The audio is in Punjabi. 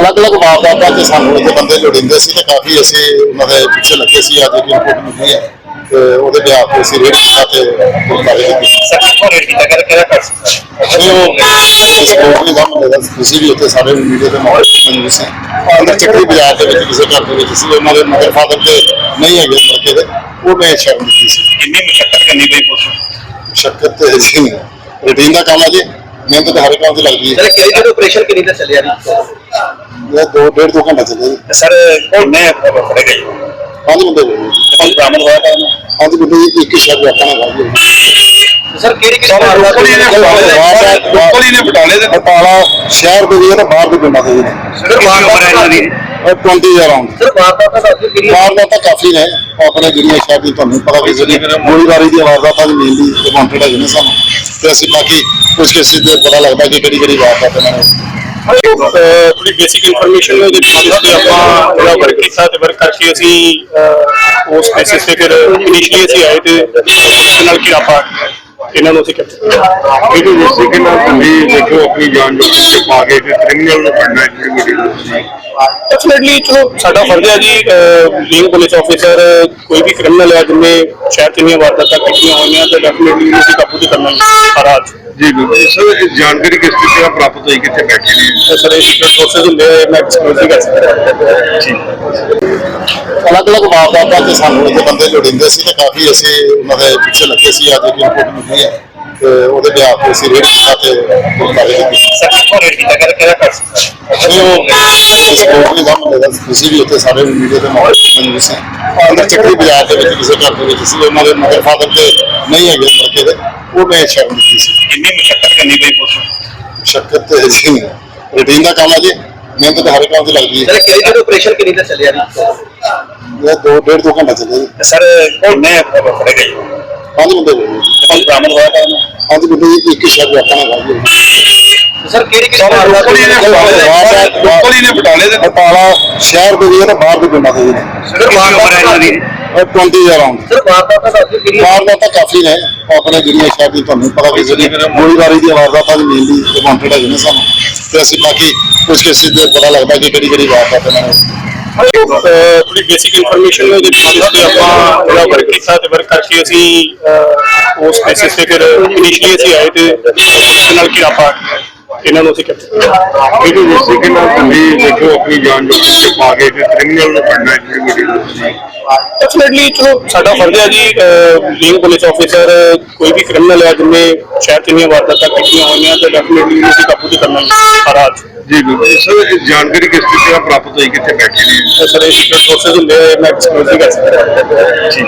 ਅਲੱਗ-ਅਲੱਗ ਵਾਰਦਾਤਾਂ ਤੇ ਸਾਨੂੰ ਇੱਥੇ ਬੰਦੇ ਲੋੜਿੰਦੇ ਸੀ ਤੇ ਕਾਫੀ ਅਸੀਂ ਉਹਨਾਂ ਦੇ ਪਿੱਛੇ ਲੱਗੇ ਸੀ ਅੱਜ ਇੱਕ ਰਿਪੋਰਟ ਮਿਲੀ ਹੈ ਤੇ ਉਹਦੇ ਬਿਆਨ ਤੇ ਅਸੀਂ ਰੇਡ ਕੀਤਾ ਤੇ ਕੀਤੀ। ਸਰ ਕਿੱਥੋਂ ਰੇਡ ਕੀਤਾ? ਗਿਆ ਕਿਹੜਾ ਕਰ ਅਸੀਂ ਉਹ ਨਹੀਂ ਦਾ ਮੁੰਡੇ ਦਾ ਕਿਸੇ ਵੀ ਉੱਥੇ ਸਾਰੇ ਮੀਡੀਆ ਦੇ ਮੌਜੂਦ ਸੀ। ਅੰਦਰ ਚੱਕਰੀ ਬਾਜ਼ਾਰ ਦੇ ਵਿੱਚ ਕਿਸੇ ਘਰ ਦੇ ਵਿੱਚ ਸੀ ਉਹਨਾਂ ਦੇ ਮਦਰ ਫਾਦਰ ਤੇ ਨਹੀਂ ਹੈਗੇ ਲੜਕੇ ਦੇ ਉਹ ਮੈਂ ਸ਼ਰਮ ਦਿੱਤੀ ਸੀ। ਕਿੰਨੀ ਮੁਸ਼ਕਲ ਕਰਨੀ ਪਈ ਪੁਲਿਸ ਸ਼ੱਕਤ ਤੇ ਜੀ ਰੂਟੀਨ ਦਾ ਕੰਮ ਹੈ ਜੀ। ਮਿਹਨਤ ਤਾਂ ਹਰ ਕੰਮ ਤੇ ਲੱਗਦੀ ਹੈ। ਸਰ ਕਿਹੜੀ ਕਿਹੜੀ ਆਪਰੇਸ਼ਨ ਕਿੰਨੀ ਦੇਰ ਚੱਲਿਆ ਜੀ? ਇਹ ਦੋ ਡੇਢ ਦੋ ਘੰਟੇ ਚੱਲੇ ਜੀ। ਸਰ ਕਿੰਨੇ ਫੜੇ ਗਏ? ਪੰਜ ਬੰਦੇ ਹੋਏ ਜੀ। ਕੋਈ ਬਰਾਮਦ ਹੋਇਆ ਤਾਂ? ਪੰਜ ਬੰਦੇ ਜੀ ਇੱਕ ਹੀ ਸ਼ਰਤ ਆਪਣਾ ਹੈਗਾ ਜੀ। ਸਰ ਕਿਹੜੀ ਕਿਹੜੀ ਵਾਰਦਾਤ ਲੋਕਲੀ ਨੇ। ਬਟਾਲੇ ਦੇ ਬਟਾਲਾ ਸ਼ਹਿਰ ਦੇ ਵੀ ਹੈ ਤੇ ਬਾਹਰ ਦੇ ਪਿੰਡਾਂ ਦੇ ਵੀ ਨੇ ਸਰ ਹੈ ਇਹਨਾਂ ਦੀ ਉਹ 20 ਇਅਰ ਆਉਂਦੇ ਸਰ ਵਾਰਦਾਤ ਦਾ ਦੱਸੋ ਕਿਹੜੀ ਵਾਰਦਾਤਾਂ ਤਾਂ ਕਾਫੀ ਨੇ। ਆਪਣੇ ਜਿਹੜੀਆਂ ਸ਼ਹਿਰ ਦੀ ਤੁਹਾਨੂੰ ਪਤਾ ਵੀ ਜਿਹੜੀ ਗੋਲੀਬਾਰੀ ਦੀ ਵਾਰਦਾਤਾਂ ਦੀ ਮੇਨਲੀ ਰਿਪੋਰਟਡ ਹੈਗੇ ਨੇ ਸਾਨੂੰ। ਤੇ ਅਸੀਂ ਬਾਕੀ ਕੁਝ ਕਿਸੇ ਦੇ ਪਤਾ ਲੱਗਦਾ ਕਿ ਕਿਹੜੀ ਕਿਹੜੀ ਵਾਰਦਾਤ ਇਹਨਾਂ ਨੇ ਥੋੜੀ ਬੇਸਿਕ ਇਨਫੋਰਮੇਸ਼ਨ ਦੇ ਬੇਸਿਸ ਤੇ ਆਪਾਂ ਜਿਹੜਾ ਵਰਕ ਕੀਤਾ ਤੇ ਵਰਕ ਕਰਕੇ ਅਸੀਂ ਉਸ ਬੇਸਿਸ ਤੇ ਫਿਰ ਇਨੀਸ਼ੀਅਲੀ ਅਸੀਂ ਆਏ ਤੇ ਨਾਲ ਘਿਰਾ ਇਹਨਾਂ ਨੂੰ ਅਸੀਂ ਕਿਹਾ। ਇਹਦੇ ਵਿੱਚ ਕਿ ਨਾ ਤੁਸੀਂ ਦੇਖੋ ਆਪਣੀ ਜਾਨ ਜੋ ਪਿੱਛੇ ਪਾ ਕੇ ਫਿਰ ਕ੍ਰਿਮੀਨਲ ਨੂੰ ਫੜਨਾ ਹੈ ਜਿਹੜੀ ਵੱਡੀ ਡੈਫੀਨਿਟਲੀ ਚਲੋ ਸਾਡਾ ਫਰਜ਼ ਹੈ ਜੀ ਬੀਇੰਗ ਪੁਲਿਸ ਆਫੀਸਰ ਕੋਈ ਵੀ ਕ੍ਰਿਮੀਨਲ ਹੈ ਜਿੰਨੇ ਸ਼ਹਿਰ ਚ ਇੰਨੀਆਂ ਵਾਰਦਾਤਾਂ ਕੀਤੀਆਂ ਹੋਈਆਂ ਤੇ ਡੈਫੀਨਿਟਲੀ ਅਸੀਂ ਕਾਬੂ ਤੇ ਕਰਨਾ ਹੀ ਸਾਰਾ ਅੱਜ ਜੀ ਬਿਲਕੁਲ। ਸਰ ਇਹ ਜਾਣਕਾਰੀ ਕਿਸ ਤਰੀਕੇ ਨਾਲ ਪ੍ਰਾਪਤ ਹੋਈ ਕਿੱਥੇ ਬੈਠੇ ਨੇ? ਸਰ ਇਹ ਸੀਕ੍ਰੇਟ ਸੋਰਸਸ ਹੁੰਦੇ ਆ, ਮੈਂ ਐਕਸਪਲੋਰ ਨਹੀਂ ਕਰ ਸਕਦਾ। ਜੀ। ਅਲੱਗ-ਅਲੱਗ ਵਾਰਦਾਤਾਂ ਤੇ ਸਾਨੂੰ ਇੱਥੇ ਬੰਦੇ ਲੋੜਿੰਦੇ ਸੀ ਤੇ ਕਾਫੀ ਅਸੀਂ ਉਹਨਾਂ ਦੇ ਪਿੱਛੇ ਲੱਗੇ ਸੀ ਅੱਜ ਇੱਕ ਰਿਪੋਰਟ ਮਿਲੀ ਹੈ ਤੇ ਉਹਦੇ ਬਿਆਨ ਤੇ ਅਸੀਂ ਰੇਡ ਕੀਤਾ ਤੇ ਸਰ ਕਿੱਥੋਂ ਰੇਡ ਕੀਤਾ ਗਿਆ ਕਿਹੜਾ ਕਰ ਨਹੀਂ ਦਾ ਮੁੰਡੇ ਦਾ ਵੀ ਉੱਥੇ ਸਾਰੇ ਮੀਡੀਆ ਦੇ ਮੌਜੂਦ ਸੀ ਅੰਦਰ ਚੱਕਰੀ ਬਾਜ਼ਾਰ ਦੇ ਵਿੱਚ ਕਿਸੇ ਘਰ ਦੇ ਵਿੱਚ ਸੀ ਉਹਨਾਂ ਦੇ ਮਦਰ ਫਾਦਰ ਤੇ ਨਹੀਂ ਹੈਗੇ ਲੜਕੇ ਦੇ ਉਹ ਮੈਂ ਸ਼ਰਮ ਦਿੱਤੀ ਸੀ। ਕਿੰਨੀ ਮੁਸ਼ਕਲ ਕਰਨੀ ਪਈ ਪੁਲਿਸ ਸ਼ੱਕਤ ਤੇ ਜੀ ਰੂਟੀਨ ਦਾ ਕੰਮ ਹੈ ਜੀ ਮਿਹਨਤ ਤਾਂ ਹਰ ਕੰਮ ਤੇ ਲੱਗਦੀ ਹੈ। ਸਰ ਕਿਹੜੀ ਕਿਹੜੀ ਆਪਰੇਸ਼ਨ ਕਿੰਨੀ ਦੇਰ ਚੱਲਿਆ ਜੀ? ਇਹ ਦੋ ਡੇਢ ਦੋ ਘੰਟੇ ਚੱਲੇ ਜੀ। ਸਰ ਕਿੰਨੇ ਫੜੇ ਗਏ? ਪੰਜ ਬੰਦੇ ਕੋਈ ਬਰਾਮਦ ਹੋਇਆ ਤਾਂ ਪੰਜ ਬੰਦੇ ਜੀ ਇੱਕ ਹੀ ਸ਼ਰਤ ਆਪਣਾ ਹੈਗਾ ਜੀ। ਸਰ ਕਿਹੜੀ ਕਿਹੜੀ ਵਾਰਦਾਤ ਲੋਕਲੀ ਨੇ ਬਟਾਲੇ ਦੇ। ਬਟਾਲਾ ਸ਼ਹਿਰ ਦੇ ਵੀ ਹੈ ਤੇ ਬਾਹਰ ਦੇ ਪਿੰਡਾਂ ਦੇ ਵੀ ਨੇ ਸਰ ਉਮਰ ਹੈ ਇਹਨਾਂ ਦੀ? ਉਹ 20 ਇਅਰ ਆਉਂਦੇ ਸਰ ਵਾਰਦਾਤ ਦਾ ਕਿਹੜੀ ਵਾਰਦਾਤਾਂ ਕਾਫੀ ਨੇ। ਆਪਣੇ ਜਿਹੜੀਆਂ ਸ਼ਹਿਰ ਦੀ ਤੁਹਾਨੂੰ ਪਤਾ ਵੀ ਜਿਹੜੀ ਗੋਲੀਬਾਰੀ ਦੀ ਵਾਰਦਾਤਾਂ ਦੀ ਮੇਨਲੀ ਰਿਪੋਰਟਡ ਹੈਗੇ ਨੇ ਸਾਨੂੰ। ਤੇ ਅਸੀਂ ਬਾਕੀ ਕੁਝ ਕਿਸੇ ਦੇ ਪਤਾ ਲੱਗਦਾ ਕਿ ਕਿਹੜੀ ਕਿਹੜੀ ਵਾਰਦਾਤ ਨੇ ਥੋੜੀ ਬੇਸਿਕ ਇਨਫੋਰਮੇਸ਼ਨ ਦੇ ਆਪਾਂ ਜਿਹੜਾ ਵਰਕ ਕੀਤਾ ਤੇ ਵਰਕ ਕਰਕੇ ਅਸੀਂ ਉਸ ਬੇਸਿਸ ਤੇ ਫਿਰ ਇਨੀਸ਼ੀਅਲੀ ਅਸੀਂ ਆਏ ਤੇ ਪੁਲਿਸ ਨਾਲ ਘਿਰਾ ਪਾ ਇਹਨਾਂ ਨੂੰ ਅਸੀਂ ਕਿਹਾ। ਇਹਦੇ ਵਿੱਚ ਕਿ ਨਾ ਤੁਸੀਂ ਦੇਖੋ ਆਪਣੀ ਜਾਨ ਜੋ ਪਾ ਕੇ ਫਿਰ ਕ੍ਰਿਮੀਨਲ ਨੂੰ ਫੜਨਾ ਜਿਹੜੀ ਵੱਡੀ ਡੈਫੀਨਿਟਲੀ ਚਲੋ ਸਾਡਾ ਫਰਜ਼ ਹੈ ਜੀ ਬੀਇੰਗ ਪੁਲਿਸ ਆਫੀਸਰ ਕੋਈ ਵੀ ਕ੍ਰਿਮੀਨਲ ਹੈ ਜਿੰਨੇ ਸ਼ਹਿਰ ਚ ਇੰਨੀਆਂ ਵਾਰਦਾਤਾਂ ਕੀਤੀਆਂ ਹੋਈਆਂ ਤੇ ਡੈਫੀਨਿਟਲੀ ਅਸੀਂ ਕਾਬੂ ਤੇ ਕਰਨਾ ਹੀ ਸਾਰਾ ਅੱਜ ਜੀ ਬਿਲਕੁਲ। ਸਰ ਜਾਣਕਾਰੀ ਕਿਸ ਤਰੀਕੇ ਨਾਲ ਪ੍ਰਾਪਤ ਹੋਈ ਕਿੱਥੇ ਬੈਠੇ ਨੇ? ਸਰ ਇਹ ਸੀਕ੍ਰੇਟ ਸੋਰਸਸ ਹੁੰਦੇ ਆ, ਮੈਂ ਐਕਸਪਲੋਰ ਨਹੀਂ ਕਰ ਸਕਦਾ। ਜੀ